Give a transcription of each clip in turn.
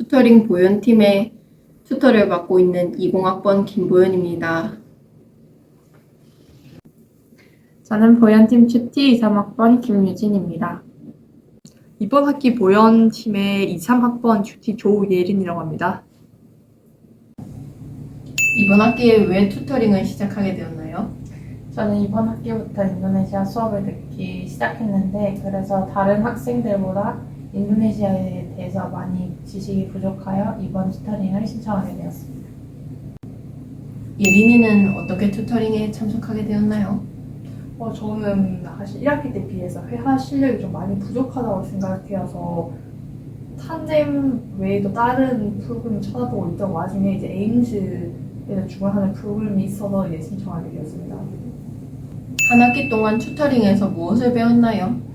튜터링 보연팀의 튜터를 맡고 있는 20학번 김보연입니다. 저는 보현팀 큐티 23학번 김유진입니다. 이번 학기 보연 팀의 2, 3학번 큐티 조예린이라고 합니다. 이번 학기에 왜 튜터링을 시작하게 되었나요? 저는 이번 학기부터 인도네시아 수업을 듣기 시작했는데 그래서 다른 학생들보다 인도네시아에 대해서 많이 지식이 부족하여 이번 튜터링을 신청하게 되었습니다. 예린이는 어떻게 튜터링에 참석하게 되었나요? 어, 저는 사실 1학기 때 비해서 회화 실력이 좀 많이 부족하다고 생각되어서 탄젠 외에도 다른 프로그램을 찾아보고 있던 와중에 이제 에임즈에서 주관하는 프로그램이 있어서 이제 신청하게 되었습니다. 한 학기 동안 튜터링에서 무엇을 배웠나요?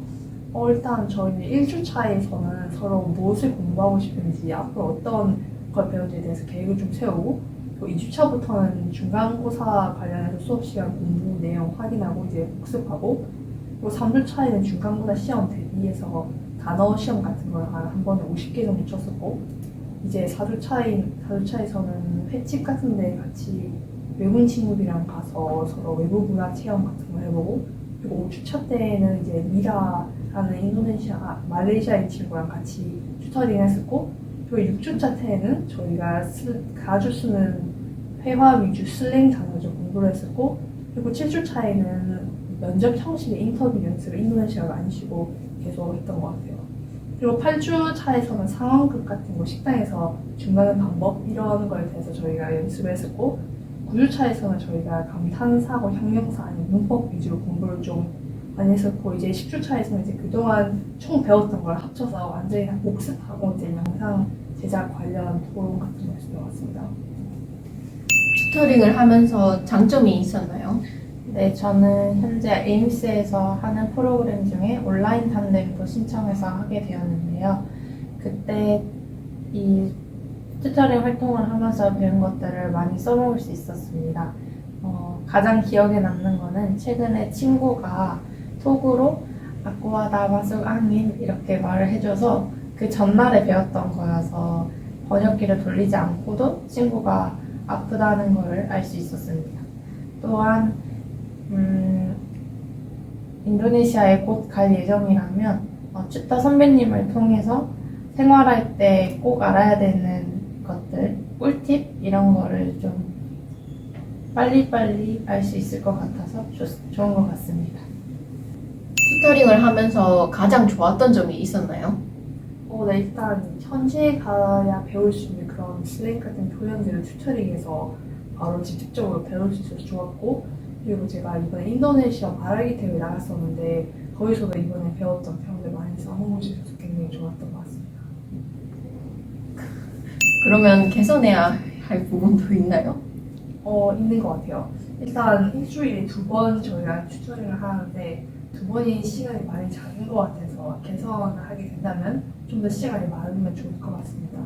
어, 일단 저희는 1주차에서는 서로 무엇을 공부하고 싶은지 앞으로 어떤 걸 배울지에 대해서 계획을 좀 세우고 또 2주차부터는 중간고사 관련해서 수업 시간 공부 내용 확인하고 이제 복습하고 그리고 3주차에는 중간고사 시험 대비해서 단어 시험 같은 걸 한 번에 50개 정도 쳤었고 이제 4주차인 4주차에서는 횟집 같은 데 같이 외국인 친구들이랑 가서 서로 외부 문화 체험 같은 거 해보고 그리고 5주차 때는 이제 미라라는 인도네시아 아, 말레이시아인 친구랑 같이 튜터링 했었고 그리고 6주차 때는 저희가 쓰, 자주 쓰는 회화 위주 슬랭 단어 좀 공부를 했었고 그리고 7주차에는 면접 형식의 인터뷰 연습을 인도네시아로 안 쉬고 계속 했던 것 같아요. 그리고 8주 차에서는 상황극 같은 거 식당에서 중간의 방법 이런 거에 대해서 저희가 연습을 했었고 9주차에서는 저희가 감탄사고 형용사 아니면 문법 위주로 공부를 좀 많이 했었고 이제 10주차에서는 이제 그동안 총 배웠던 걸 합쳐서 완전히 다 복습하고 이제 영상 제작 관련 토론 같은 것 같습니다. 튜터링을 하면서 장점이 있었나요? 네, 저는 현재 에임스에서 하는 프로그램 중에 온라인 탄뎀도 신청해서 하게 되었는데요. 그때 이 튜터링 활동을 하면서 배운 것들을 많이 써먹을 수 있었습니다. 어, 가장 기억에 남는 거는 최근에 친구가 톡으로 아쿠아다 마숙 앙인 이렇게 말을 해줘서 그 전날에 배웠던 거여서 번역기를 돌리지 않고도 친구가 아프다는 것을 알 수 있었습니다. 또한 음, 인도네시아에 곧 갈 예정이라면 어, 쭈따 선배님을 통해서 생활할 때 꼭 알아야 되는 것들, 꿀팁 이런 거를 좀 빨리빨리 알 수 있을 것 같아서 좋, 좋은 것 같습니다. 튜터링을 하면서 가장 좋았던 점이 있었나요? 어, 네, 일단 현지에 가야 배울 수 있는 그런 슬랭 같은 표현들을 튜터링에서 바로 직접적으로 배울 수 있어서 좋았고 그리고 제가 이번에 인도네시아 말하기 대회 나갔었는데 거기서도 이번에 배웠던 표현들 많이 써먹을 수 있어서 굉장히 좋았던 것 같습니다. 그러면 개선해야 할 부분도 있나요? 어, 있는 것 같아요. 일단 일주일에 두 번 저희가 튜터링을 하는데 두 번이 시간이 많이 작은 것 같아서 개선을 하게 된다면 좀 더 시간이 많으면 좋을 것 같습니다.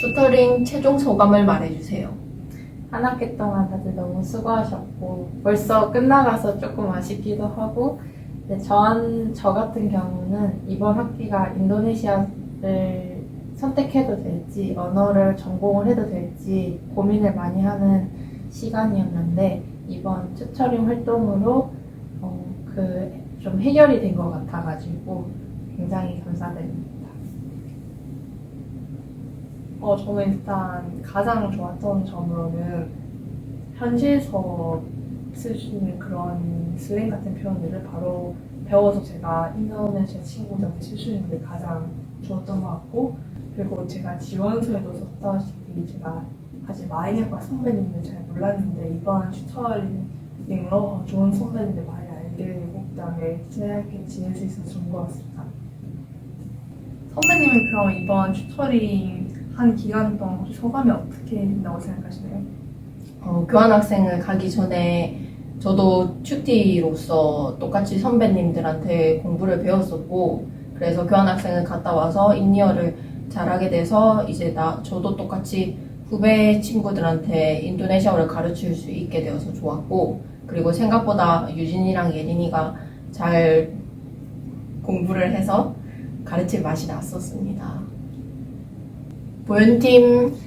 튜터링 최종 소감을 말해주세요. 한 학기 동안 다들 너무 수고하셨고 벌써 끝나가서 조금 아쉽기도 하고 근데 저한, 저 같은 경우는 이번 학기가 인도네시아를 선택해도 될지 언어를 전공을 해도 될지 고민을 많이 하는 시간이었는데 이번 튜터링 활동으로 어, 그좀 해결이 된 것 같아가지고 굉장히 감사드립니다. 어, 저는 일단 가장 좋았던 점으로는 수 있는 그런 슬랭 같은 표현들을 바로 배워서 제가 인도네시아 친구들한테 게 가장 좋았던 것 같고 그리고 제가 지원서에도 썼다시피 제가 사실 마이네과 선배님을 잘 몰랐는데 이번 튜터링으로 좋은 선배님들 많이 알게 되고 그다음에 친하게 지낼 수 있어서 좋은 것 같습니다. 선배님은 그럼 이번 튜터링 한 기간 동안 혹시 소감이 어떻게 된다고 생각하시나요? 어, 교환학생을 가기 전에 저도 튜티로서 똑같이 선배님들한테 공부를 배웠었고 그래서 교환학생을 갔다 와서 인리어를 잘하게 돼서 이제 나 저도 똑같이 후배 친구들한테 인도네시아어를 가르칠 수 있게 되어서 좋았고 그리고 생각보다 유진이랑 예린이가 잘 공부를 해서 가르칠 맛이 났었습니다.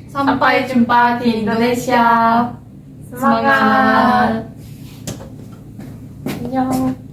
Sampai jumpa di Indonesia. Semangat. 안녕.